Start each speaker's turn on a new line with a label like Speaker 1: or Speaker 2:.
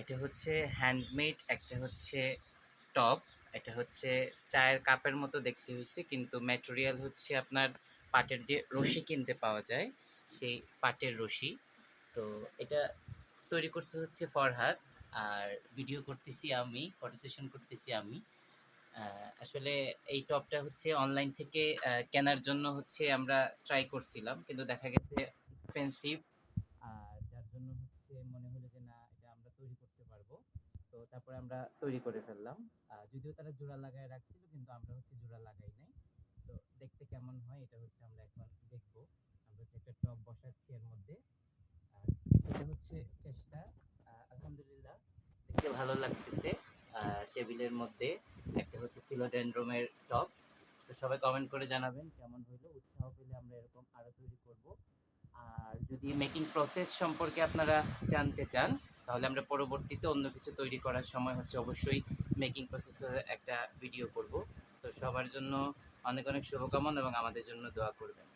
Speaker 1: এটা হচ্ছে হ্যান্ডমেড একটা হচ্ছে টপ এটা হচ্ছে চায়ের কাপের মতো দেখতে হয়েছে কিন্তু ম্যাটেরিয়াল হচ্ছে আপনার পাটের যে রশি কিনতে পাওয়া যায়, সেই পাটের রশি। তো এটা তৈরি করছে হচ্ছে ফরহাদ, আর ভিডিও করতেছি আমি ফটো সেশন করতেছি আমি। আসলে এই টপটা হচ্ছে অনলাইন থেকে কেনার জন্য হচ্ছে আমরা ট্রাই করছিলাম, কিন্তু দেখা গেছে এক্সপেন্সিভ আর যার জন্য হচ্ছে মনে হলো যে না এটা আমরা তৈরি করতে পারব তো তারপরে আমরা তৈরি করে ফেললাম। যদিও তারা জোড়া লাগায় রাখছিল, কিন্তু আমরা হচ্ছে জোড়া লাগাই নাই। তো দেখতে কেমন হয় এটা হচ্ছে আমরা এখন দেখব। আমরা হচ্ছে একটা টপ বসাচ্ছি এর মধ্যে। এটা হচ্ছে চেষ্টা। আলহামদুলিল্লাহ, দেখতে ভালো লাগতেছে। টেবিলের মধ্যে একটা হচ্ছে ফিলোডেন্ড্রোমের টপ তো সবাই কমেন্ট করে জানাবেন কেমন হইল। উৎসাহ পেলে আমরা এরকম আরও তৈরি করব। আর যদি মেকিং প্রসেস সম্পর্কে আপনারা জানতে চান তাহলে আমরা পরবর্তীতে অন্য কিছু তৈরি করার সময় হচ্ছে অবশ্যই মেকিং প্রসেসের একটা ভিডিও করব। সো সবার জন্য অনেক অনেক শুভকামনা এবং আমাদের জন্য দোয়া করবেন।